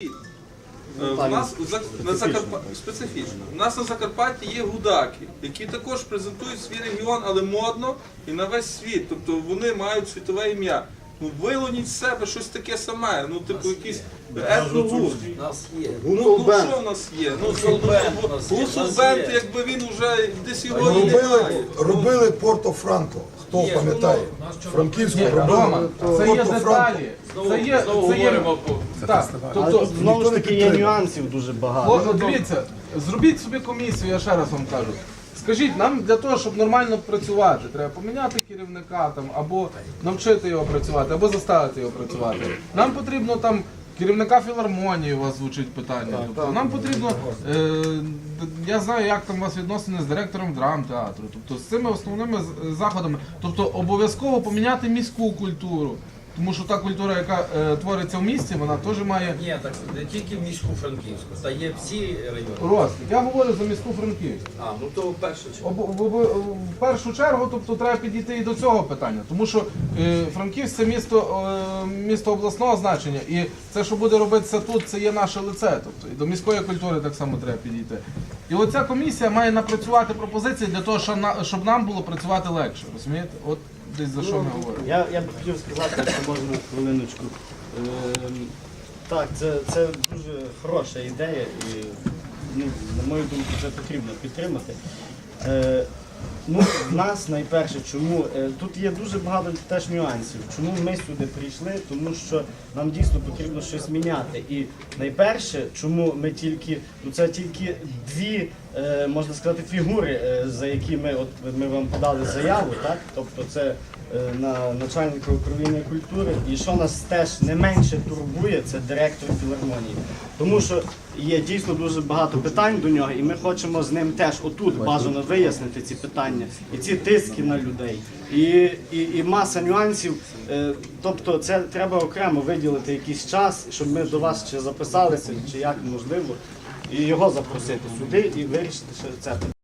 Е, нас у на Закарпатті специфічно. У нас на Закарпатті є гудаки, які також презентують свій регіон, але модно і на весь світ. Тобто вони мають світове ім'я. Ну вилоніть з себе щось таке саме. Ну, типу, якийсь нас є. Ну, ну що в нас є? Ну, Гуцул-бенд у нас є, Гуцул у нас Бенд, є. якби він вже десь його і немає. робили Порто Франко. Хто пам'ятає? Франківську робили це є деталі. Це є, це так, тобто, знову ж ніхто не таки є підтримує. нюансів дуже багато. О, дивіться, зробіть собі комісію, я ще раз вам кажу. Скажіть, нам для того, щоб нормально працювати, треба поміняти керівника там, або навчити його працювати, або заставити його працювати. Нам потрібно там керівника філармонії, у вас звучить питання. Тобто, нам потрібно, е, я знаю, як там у вас відносини з директором драмтеатру, тобто з цими основними з- заходами. Тобто обов'язково поміняти міську культуру. Тому що та культура, яка е, твориться в місті, вона теж має Ні, так не тільки в міську Франківську, та є всі райони. рост. Я говорю за міську Франківську. А, ну то перше чергу. Об- в, в- в першу чергу, тобто треба підійти і до цього питання, тому що е, Франківськ це місто, е, місто обласного значення, і це, що буде робитися тут, це є наше лице. Тобто і до міської культури так само треба підійти. І оця комісія має напрацювати пропозиції для того, щоб, нам було працювати легше. Розумієте? От десь за що ми говоримо. Я, я б хотів сказати, якщо можна хвилиночку. Ем, так, це, це дуже хороша ідея і, ну, на мою думку, це потрібно підтримати. Е, ну, в нас найперше, чому е, тут є дуже багато теж нюансів. Чому ми сюди прийшли? Тому що нам дійсно потрібно щось міняти. І найперше, чому ми тільки, ну це тільки дві, можна сказати, фігури, е, за які ми от ми вам подали заяву, так? Тобто це е, на начальника управління культури. І що нас теж не менше турбує, це директор філармонії. Тому що є дійсно дуже багато питань до нього, і ми хочемо з ним теж отут бажано вияснити ці питання і ці тиски на людей. І, і, і маса нюансів. Е, Тобто, це треба окремо виділити якийсь час, щоб ми до вас чи записалися, чи як можливо, і його запросити сюди і вирішити що це.